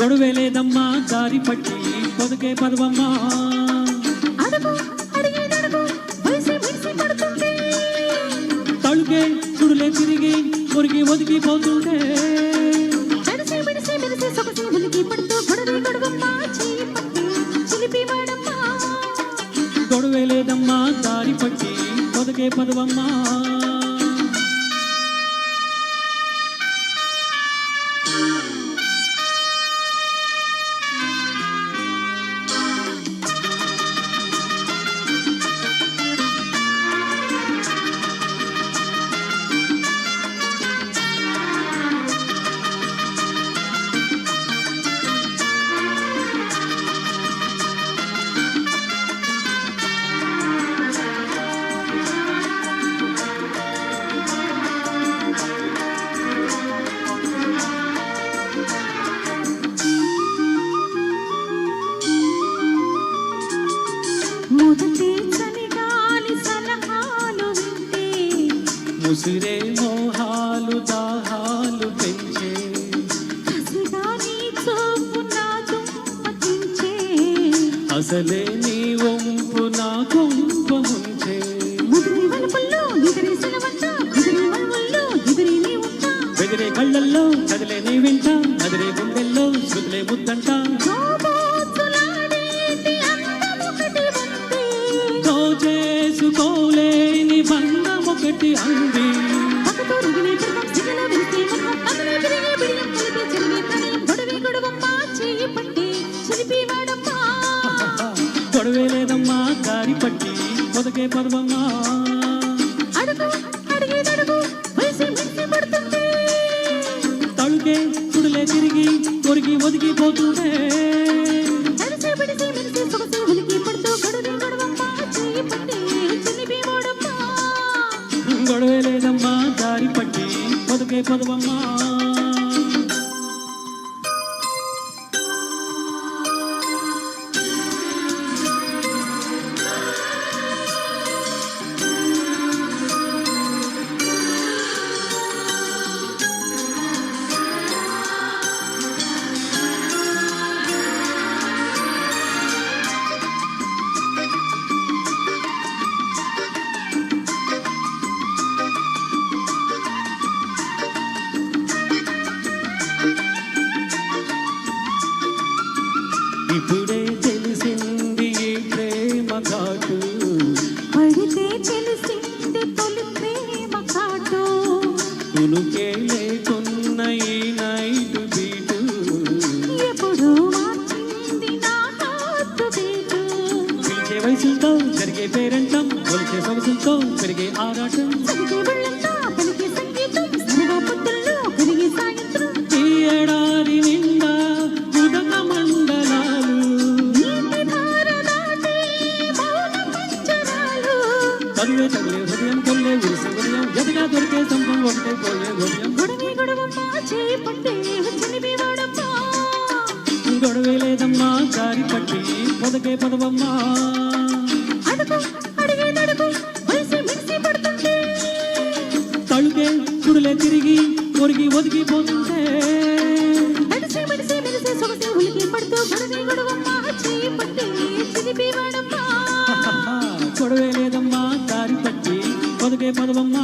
గొడవే లేదమ్మా దారి పట్టి పొదికే పదవమ్మా. తడుకే చుడులే తిరిగి మురిగి ఒదిగి పోతుంటే. గొడవే లేదమ్మా దారి పట్టి పొదికే పదవమ్మా. ముసిరే మోహాలు దాహాలు పెంచే. అసలే నీ వంపు నా కొంప బెదిరే కళ్ళల్లో కదిలే నీ వింట అదిరే గుండెల్లో శృతులే ముద్దంట. సొగసి ఉలికి పడుతూ గొడవే గొడవమ్మ చేయి పట్టి చిలిపి వాడమ్మ గొడవే లేదమ్మా దారి పట్టి పొదకే పదవమ్మా సొగసులతో పెరిగే ఆరాటం. ఈ ఏడాది నిండా ఉదక మండలాలు. హృదయం కొల్లే ఉరిసే ఉదయం ఎదుగా దొరికే సంపం ఒకటే పోయే ఉదయం గొడవే లేదమ్మా దారి పట్టి పొదకే పదవమ్మా. ತಳುಗೆ ಸುಡಲೆ ತಿರುಗಿ ಒರಗಿ ಒದಗಿ ಬಂದೆ కొడవే లేదమ్మా దారి పట్టి పొదకే పదవమ్మా